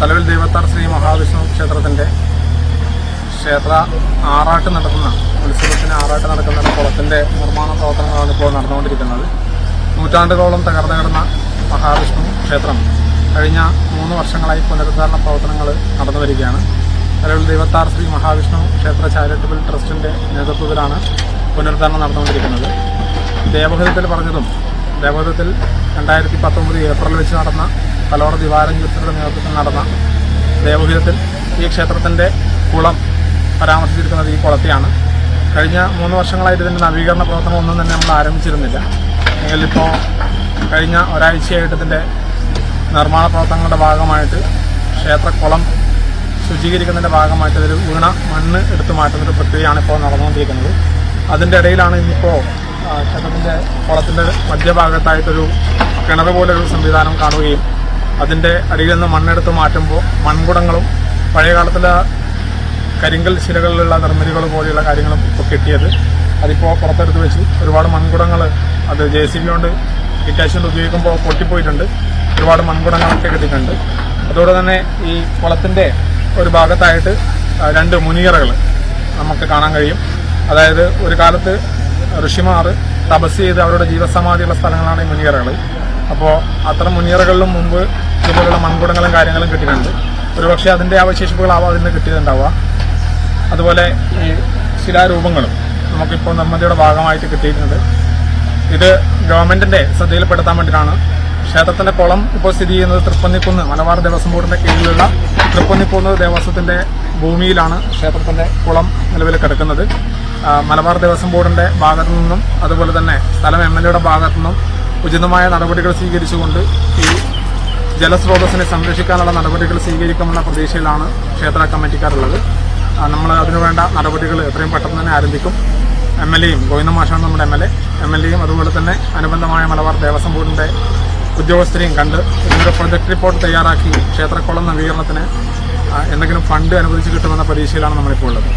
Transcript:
തലവിൽ ദേവത്താർ ശ്രീ മഹാവിഷ്ണു ക്ഷേത്രത്തിന്റെ ക്ഷേത്ര ആറാട്ട് നടക്കുന്ന ഉത്സവത്തിന് ആറാട്ട് നടക്കുന്ന കുളത്തിന്റെ നിർമ്മാണ പ്രവർത്തനങ്ങളാണ് ഇപ്പോൾ നടന്നുകൊണ്ടിരിക്കുന്നത്. നൂറ്റാണ്ടുകളോളം തകർന്നു കിടന്ന മഹാവിഷ്ണു ക്ഷേത്രം കഴിഞ്ഞ മൂന്ന് വർഷങ്ങളായി പുനരുദ്ധാരണ പ്രവർത്തനങ്ങൾ നടന്നു വരികയാണ്. നിലവിൽ ദൈവത്താർ ശ്രീ മഹാവിഷ്ണു ക്ഷേത്ര ചാരിറ്റബിൾ ട്രസ്റ്റിന്റെ നേതൃത്വത്തിലാണ് പുനരുദ്ധാരണം നടന്നുകൊണ്ടിരിക്കുന്നത്. ദേവഹിതത്തിൽ പറഞ്ഞതും ദേവഹിതത്തിൽ രണ്ടായിരത്തി പത്തൊമ്പത് ഏപ്രിൽ വെച്ച് നടന്ന കലോറ ദിവാരം ജ്യോതിയുടെ നേതൃത്വത്തിൽ നടന്ന ദേവഗിരത്തിൽ ഈ ക്ഷേത്രത്തിന്റെ കുളം പരാമർശിച്ചിരിക്കുന്നത് ഈ കുളത്തെയാണ് കഴിഞ്ഞ മൂന്ന് വർഷങ്ങളായിട്ട് ഇതിന്റെ നവീകരണ പ്രവർത്തനം ഒന്നും തന്നെ നമ്മൾ ആരംഭിച്ചിരുന്നില്ല. എങ്കിൽ ഇപ്പോൾ കഴിഞ്ഞ ഒരാഴ്ചയായിട്ട് ഇതിന്റെ നിർമ്മാണ പ്രവർത്തനങ്ങളുടെ ഭാഗമായിട്ട് ക്ഷേത്രക്കുളം ശുചീകരിക്കുന്നതിന്റെ ഭാഗമായിട്ട് ഒരു വീണ മണ്ണ് എടുത്തു മാറ്റുന്നൊരു പ്രക്രിയയാണ് ഇപ്പോൾ നടന്നുകൊണ്ടിരിക്കുന്നത്. അതിന്റെ ഇടയിലാണ് ഇന്നിപ്പോൾ ക്ഷേത്രത്തിന്റെ കുളത്തിന്റെ മധ്യഭാഗത്തായിട്ടൊരു കിണർ പോലൊരു സംവിധാനം കാണുകയും അതിന്റെ അടിയിൽ നിന്ന് മണ്ണെടുത്ത് മാറ്റുമ്പോൾ മൺകുടങ്ങളും പഴയ കാലത്തിലെ കരിങ്കൽ ശിലകളിലുള്ള നിർമ്മിതികൾ പോലെയുള്ള കാര്യങ്ങളും ഇപ്പോൾ കിട്ടിയത്. അതിപ്പോൾ പുറത്തെടുത്ത് വെച്ച് ഒരുപാട് മൺകുടങ്ങൾ അത് ജെ സി ബി കൊണ്ട് ഹിറ്റാച്ചുകൊണ്ട് ഉപയോഗിക്കുമ്പോൾ പൊട്ടിപ്പോയിട്ടുണ്ട്. ഒരുപാട് മൺകുടങ്ങളൊക്കെ കിട്ടിയിട്ടുണ്ട്. അതോടെ തന്നെ ഈ കുളത്തിന്റെ ഒരു ഭാഗത്തായിട്ട് രണ്ട് മുനിയറകൾ നമുക്ക് കാണാൻ കഴിയും. അതായത് ഒരു കാലത്ത് ഋഷിമാർ തപസ് ചെയ്ത് അവരുടെ ജീവസമാധിയുള്ള സ്ഥലങ്ങളാണ് ഈ മുനിയറകൾ അപ്പോൾ അത്തരം മുനിയറകളിലും മുമ്പ് ഇതുപോലുള്ള മൺകുടങ്ങളും കാര്യങ്ങളും കിട്ടിയിട്ടുണ്ട്. ഒരുപക്ഷെ അതിന്റെ അവശേഷിപ്പുകളാവാം അതിന് കിട്ടിയിട്ടുണ്ടാവുക. അതുപോലെ ഈ ശിലാരൂപങ്ങളും നമുക്കിപ്പോൾ നിർമ്മിതിയുടെ ഭാഗമായിട്ട് കിട്ടിയിട്ടുണ്ട്. ഇത് ഗവൺമെന്റിന്റെ ശ്രദ്ധയിൽപ്പെടുത്താൻ വേണ്ടിയിട്ടാണ്. ക്ഷേത്രത്തിന്റെ കുളം ഇപ്പോൾ സ്ഥിതി ചെയ്യുന്നത് തൃപ്പന്നിക്കുന്ന് മലബാർ ദേവസ്വം ബോർഡിന്റെ കീഴിലുള്ള തൃപ്പന്നിക്കുന്ന് ദേവസ്വത്തിന്റെ ഭൂമിയിലാണ് ക്ഷേത്രത്തിന്റെ കുളം നിലവിൽ കിടക്കുന്നത്. മലബാർ ദേവസ്വം ബോർഡിന്റെ ഭാഗത്തു നിന്നും അതുപോലെ തന്നെ സ്ഥലം എം എൽ എയുടെ ഭാഗത്തു നിന്നും ഉചിതമായ നടപടികൾ സ്വീകരിച്ചുകൊണ്ട് ഈ ജലസ്രോതസ്സിനെ സംരക്ഷിക്കാനുള്ള നടപടികൾ സ്വീകരിക്കുമെന്ന പ്രതീക്ഷയിലാണ് ക്ഷേത്ര കമ്മിറ്റിക്കാരുള്ളത്. നമ്മൾ അതിനുവേണ്ട നടപടികൾ എത്രയും പെട്ടെന്ന് തന്നെ ആരംഭിക്കും. എം എൽ എയും ഗോവിന്ദ മാഷാണ് നമ്മുടെ M L A. M L എയും അതുപോലെ തന്നെ അനുബന്ധമായ മലബാർ ദേവസ്വം ബോർഡിന്റെ ഉദ്യോഗസ്ഥരെയും കണ്ട് ഇതിന്റെ പ്രൊജക്ട് റിപ്പോർട്ട് തയ്യാറാക്കി ക്ഷേത്രക്കുളം നവീകരണത്തിന് എന്തെങ്കിലും ഫണ്ട് അനുവദിച്ച് കിട്ടുമെന്ന പ്രതീക്ഷയിലാണ് നമ്മളിപ്പോൾ ഉള്ളത്.